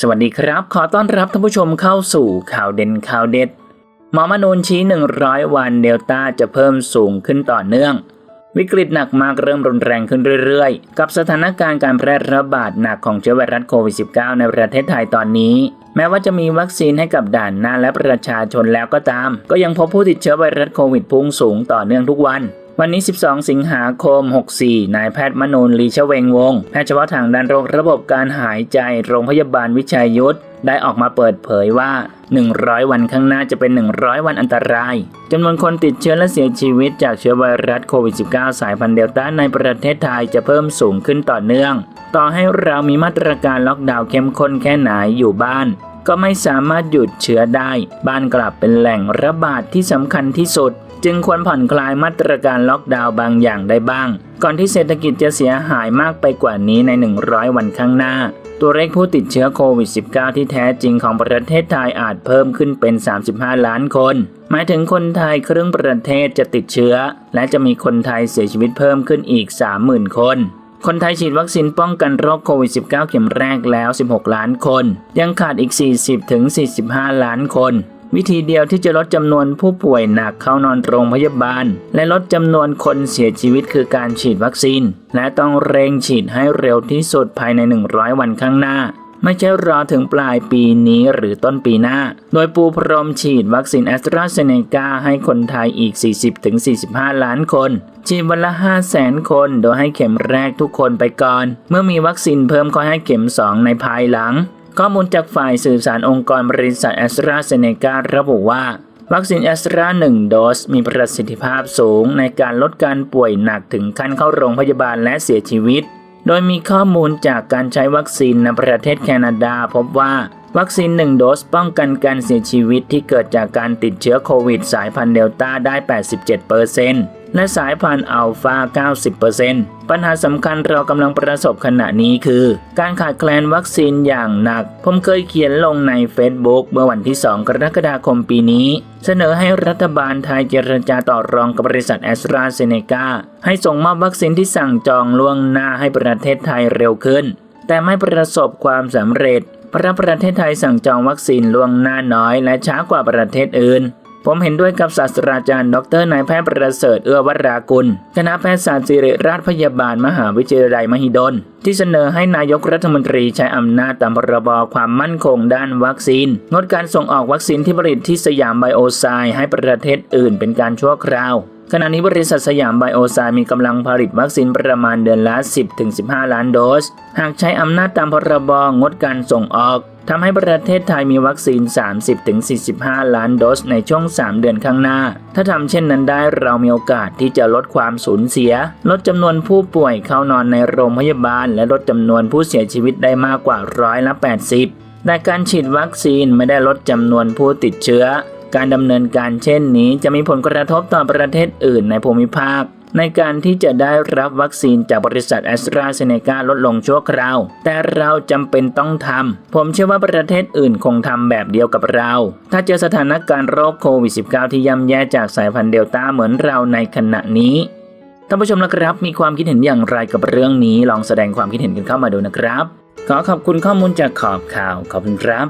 สวัสดีครับ ขอต้อนรับท่านผู้ชมเข้าสู่ข่าวเด่นข่าวเด็ด หมอมนูนชี้ 100 วันเดลต้าจะเพิ่มสูงขึ้นต่อเนื่อง วิกฤตหนักมากเริ่มรุนแรงขึ้นเรื่อยๆ กับสถานการณ์การแพร่ระบาดหนักของเชื้อไวรัสโควิด -19 ในประเทศไทยตอนนี้ แม้ว่าจะมีวัคซีนให้กับด่านหน้าและประชาชนแล้วก็ตาม ก็ยังพบผู้ติดเชื้อไวรัสโควิดพุ่งสูงต่อเนื่องทุกวัน วันนี้ 12 สิงหาคม 64 นายแพทย์มนูนลีชเวงวง แพทย์เฉพาะทางด้านโรคระบบการหายใจ โรงพยาบาลวิชัยยุทธได้ออกมาเปิดเผยว่า 100 วันข้างหน้าจะเป็น 100 วันอันตราย จำนวนคนติดเชื้อและเสียชีวิตจากเชื้อไวรัสโควิด -19 สายพันธุ์เดลต้าในประเทศไทยจะเพิ่มสูงขึ้นต่อเนื่อง ต่อให้เรามีมาตรการล็อกดาวน์เข้มข้นแค่ไหนอยู่บ้าน ก็ไม่สามารถหยุดเชื้อได้ บ้านกลับเป็นแหล่งระบาดที่สำคัญที่สุด จึงควรผ่อนคลายมาตรการล็อกดาวน์บางอย่างได้บ้าง ก่อนที่เศรษฐกิจจะเสียหายมากไปกว่านี้ใน 100 วันข้างหน้าตัวเลขผู้ติดเชื้อโควิด -19 ที่แท้จริงของประเทศไทยอาจเพิ่มขึ้นเป็น 35 ล้านคน หมายถึงคนไทยครึ่งประเทศจะติดเชื้อ และจะมีคนไทยเสียชีวิตเพิ่มขึ้นอีก 30,000 คน คนไทยฉีดวัคซีนป้องกันโรคโควิด -19 เข็มแรกแล้ว 16 ล้านคน ยังขาดอีก 40-45 ล้านคน วิธีเดียวที่จะลดจำนวนผู้ป่วยหนักเข้านอนโรงพยาบาล และลดจำนวนคนเสียชีวิตคือการฉีดวัคซีน และต้องเร่งฉีดให้เร็วที่สุดภายใน 100 วันข้างหน้า ไม่ใช่รอถึงปลายปีนี้หรือต้นปีหน้า โดยปูพรมฉีดวัคซีนแอสตราเซเนกาให้คนไทยอีก 40-45 ล้านคน ฉีดวันละ 5 0 0แสนคน โดยให้เข็มแรกทุกคนไปก่อน เมื่อมีวัคซีนเพิ่มก็ให้เข็ม 2 ในภายหลัง ข้อมูลจากฝ่ายสื่อสารองค์กรบริษัทแอสตราเซเนการะบุว่าวัคซีนแอสตรา1โดสมีประสิทธิภาพสูงในการลดการป่วยหนักถึงขั้นเข้าโรงพยาบาลและเสียชีวิต โดยมีข้อมูลจากการใช้วัคซีนในประเทศแคนาดาพบว่าวัคซีน 1 โดสป้องกันการเสียชีวิตที่เกิดจากการติดเชื้อโควิดสายพันธุ์เดลต้าได้ 87% และสายพันธุ์อัลฟา 90%ปัญหาสำคัญเรากำลังประสบขณะนี้คือ การขาดแคลนวัคซีนอย่างหนัก ผมเคยเขียนลงใน Facebook เมื่อวันที่ 2 กรกฎาคมปีนี้ เสนอให้รัฐบาลไทยเจรจาต่อรองกับบริษัทแอสตราเซเนกาให้ส่งมอบวัคซีนที่สั่งจองล่วงหน้าให้ประเทศไทยเร็วขึ้น แต่ไม่ประสบความสำเร็จเพราะประเทศไทยสั่งจองวัคซีนล่วงหน้าน้อยและช้ากว่าประเทศอื่น ผมเห็นด้วยกับศาสตราจารย์ ดรนายแพทย์ประเสริฐเอื้อวรากุล คณะแพทยศาสตร์ศิริราชพยาบาลมหาวิทยาลัยมหิดล ที่เสนอให้นายกรัฐมนตรีใช้อำนาจตามพรบความมั่นคงด้านวัคซีน งดการส่งออกวัคซีนที่ผลิตที่สยามไบโอไซด์ให้ประเทศอื่นเป็นการชั่วคราวขณะนี้บริษัทสยามไบโอไซมีกำลังผลิตวัคซีนประมาณเดือนละ 10-15 ล้านโดส หากใช้อำนาจตามพรบงดการส่งออก ทำให้ประเทศไทยมีวัคซีน 30-45 ล้านโดสในช่วง 3 เดือนข้างหน้า ถ้าทำเช่นนั้นได้เรามีโอกาสที่จะลดความสูญเสีย ลดจำนวนผู้ป่วยเข้านอนในโรงพยาบาล และลดจำนวนผู้เสียชีวิตได้มากกว่าร้อยละ 80 แต่การฉีดวัคซีนไม่ได้ลดจำนวนผู้ติดเชื้อ การดำเนินการเช่นนี้จะมีผลกระทบต่อประเทศอื่นในภูมิภาค ในการที่จะได้รับวัคซีนจากบริษัทแอสตราเซเนกาลดลงชั่วคราว แต่เราจำเป็นต้องทำผมเชื่อว่าประเทศอื่นคงทำแบบเดียวกับเรา ถ้าเจอสถานการณ์โรคโควิด -19 ที่ย่ำแย่จากสายพันธุ์เดลต้าเหมือนเราในขณะนี้ท่านผู้ชมนะครับ มีความคิดเห็นอย่างไรกับเรื่องนี้ ลองแสดงความคิดเห็นกันเข้ามาดูนะครับ ขอขอบคุณข้อมูลจากขอบข่าว ขอบคุณครับ